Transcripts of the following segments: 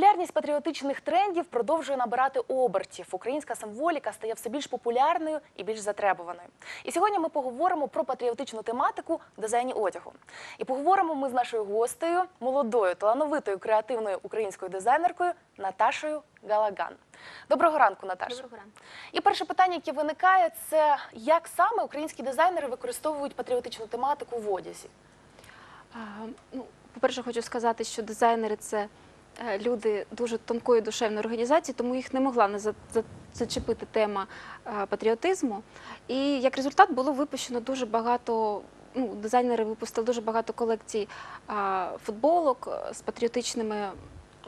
Популярність патріотичних трендів продовжує набирати обертів. Українська символіка стає все більш популярною і більш затребуваною. І сьогодні ми поговоримо про патріотичну тематику в дизайні одягу. І поговоримо ми з нашою гостею, молодою, талановитою, креативною українською дизайнеркою Наташою Галаган. Доброго ранку, Наташа. Доброго ранку. І перше питання, яке виникає, це як саме українські дизайнери використовують патріотичну тематику в одязі? А, ну, по-перше, хочу сказати, що дизайнери це люди дуже тонкої душевної організації, тому їх не могла не за- за- зачепити тема е, патріотизму. І як результат було випущено дуже багато. Ну, дизайнери випустили дуже багато колекцій а, футболок е, з патріотичними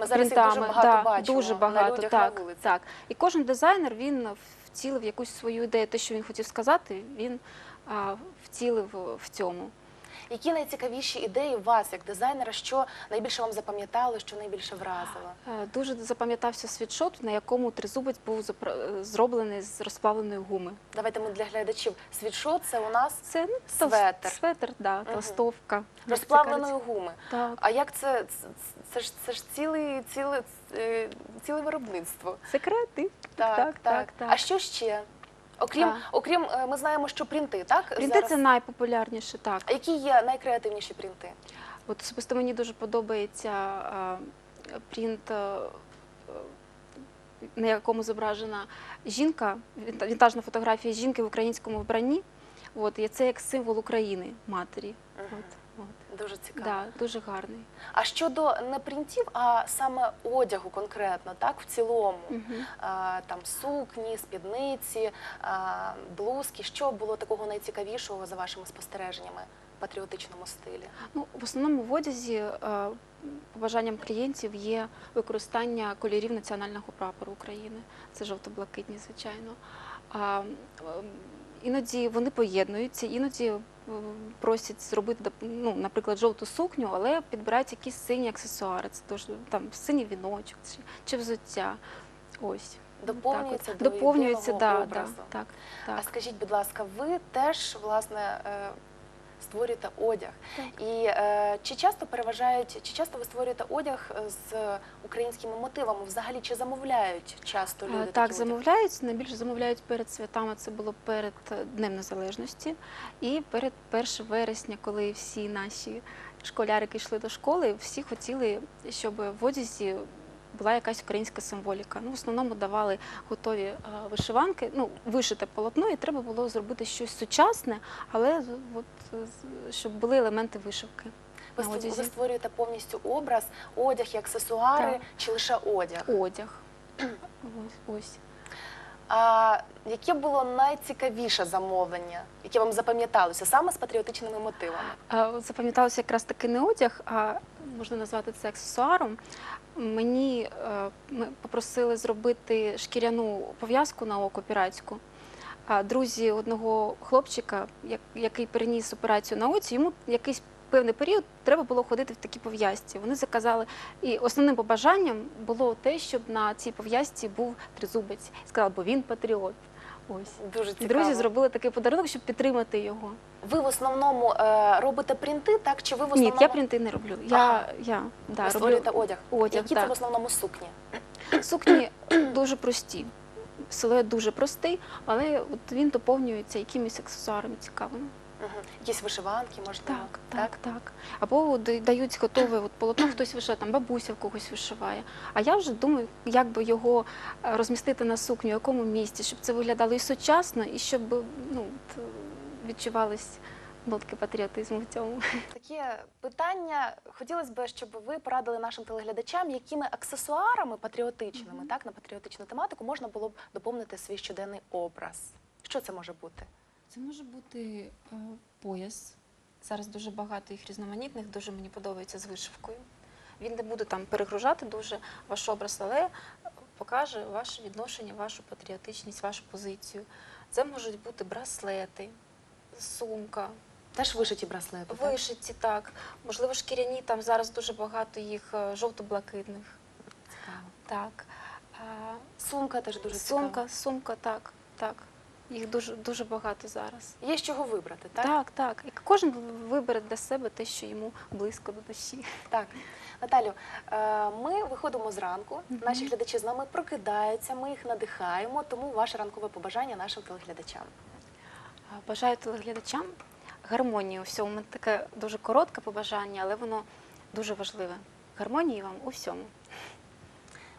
Ми зараз їх дуже багато да, бачимо дуже на людях так, на вулиці. так. І кожен дизайнер він вцілив якусь свою ідею, те, що він хотів сказати, він а, вцілив в цьому. Які найцікавіші ідеї у вас як дизайнера, що найбільше вам запам'ятало, що найбільше вразило? Е, Дуже запам'ятався світшот, на якому тризубець був е, зроблений з розплавленої гуми. Давайте ми для глядачів. Світшот це у нас Це ну, тол- Светр. светр, да, толстовка. розплавленої гуми. Так. А як це? Це, ж це ж ціле, ціле, ціле виробництво. Секрети. Так, так, так, так. А що ще? Окрім, Так. окрім, е, ми знаємо, що принти, так? Принти зараз? це найпопулярніше, так. А які є найкреативніші принти? От особисто мені дуже подобається а, принт, а, на якому зображена жінка, вінтажна фотографія жінки в українському вбранні. От, і це як символ України, матері. От, от. Дуже цікаво. Да, дуже гарний. А щодо не принтів, а саме одягу конкретно, так в цілому, а, там сукні, спідниці, а, блузки. Що було такого найцікавішого за вашими спостереженнями в патріотичному стилі? Ну, в основному в одязі побажанням клієнтів є використання кольорів національного прапору України. Це жовто-блакитні, звичайно. А, іноді вони поєднуються, іноді просять зробити, ну, наприклад, жовту сукню, але підбирають якісь сині аксесуари. Це тож там синій віночок чи, чи взуття. Ось. Доповнюється так, до доповнюється, да, да, так, так, А скажіть, будь ласка, ви теж власне е, створюєте одяг. Так. І е, чи часто переважають, чи часто ви створюєте одяг з українськими мотивами? Взагалі, чи замовляють часто люди? Е, Так, одяг? замовляють. Найбільше замовляють перед святами. Це було перед е, Днем Незалежності і перед 1 вересня, коли всі наші школярики йшли до школи, всі хотіли, щоб в одязі була якась українська символіка. Ну, в основному давали готові е, вишиванки, ну, вишите полотно, і треба було зробити щось сучасне, але от, е, щоб були елементи вишивки. Ви, ви створюєте повністю образ, одяг і аксесуари, Так. чи лише одяг? Одяг. Ось. ось. А яке було найцікавіше замовлення, яке вам запам'яталося саме з патріотичними мотивами? А, Запам'яталося якраз таки не одяг, а можна назвати це аксесуаром. Мені е, ми попросили зробити шкіряну пов'язку на око піратську. А друзі одного хлопчика, який переніс операцію на оці, йому якийсь певний період треба було ходити в такій пов'язці. Вони заказали, і основним побажанням було те, щоб на цій пов'язці був тризубець. Сказали, бо він патріот. Ось. Дуже цікаво. друзі зробили такий подарунок, щоб підтримати його. Ви в основному е, робите принти, так? Чи ви в Ні, основному я принти не роблю. Я, Ага. я да, ви роблю створюєте одяг? одяг. Які це так. в основному сукні? Сукні дуже прості. Силует дуже простий, але от він доповнюється якимись аксесуарами цікавими. Угу. Якісь вишиванки, можливо? Так, так, так. Або да- дають готове от полотно, хтось вишиває, там бабуся в когось вишиває. А я вже думаю, як би його е, розмістити на сукню, в якому місці, щоб це виглядало і сучасно, і щоб ну, от, відчувались нотки патріотизму в цьому. Таке питання хотілося б, щоб ви порадили нашим телеглядачам, якими аксесуарами патріотичними, так, на патріотичну тематику можна було б доповнити свій щоденний образ. Що це може бути? Це може бути е, пояс. Зараз дуже багато їх різноманітних, дуже мені подобається з вишивкою. Він не буде там перегружати дуже ваш образ, але покаже ваше відношення, вашу патріотичність, вашу позицію. Це можуть бути браслети, сумка, Теж вишиті браслети. так? вишиті, так. Можливо, шкіряні, там зараз дуже багато їх е, жовто-блакитних. Цікаво. Так. Сумка теж дуже Сумка, цікава. сумка, так, так. Їх дуже дуже багато зараз. Є з чого вибрати, так? Так, так. І кожен вибере для себе те, що йому близько до душі. Так. Наталю, е, ми виходимо зранку, наші глядачі з нами прокидаються, ми їх надихаємо, тому ваше ранкове побажання нашим телеглядачам. Бажаю телеглядачам гармонії у всьому. У мене таке дуже коротке побажання, але воно дуже важливе. Гармонії вам у всьому.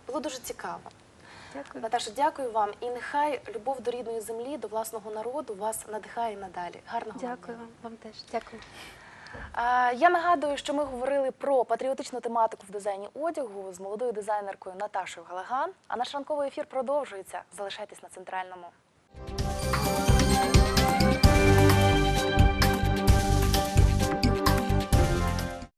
Було дуже цікаво. Дякую. Наташа, дякую вам. І нехай любов до рідної землі, до власного народу вас надихає надалі. Гарного Дякую вам, вам теж. Дякую. Я нагадую, що ми говорили про патріотичну тематику в дизайні одягу з молодою дизайнеркою Наташою Галаган. А наш ранковий ефір продовжується. Залишайтесь на центральному.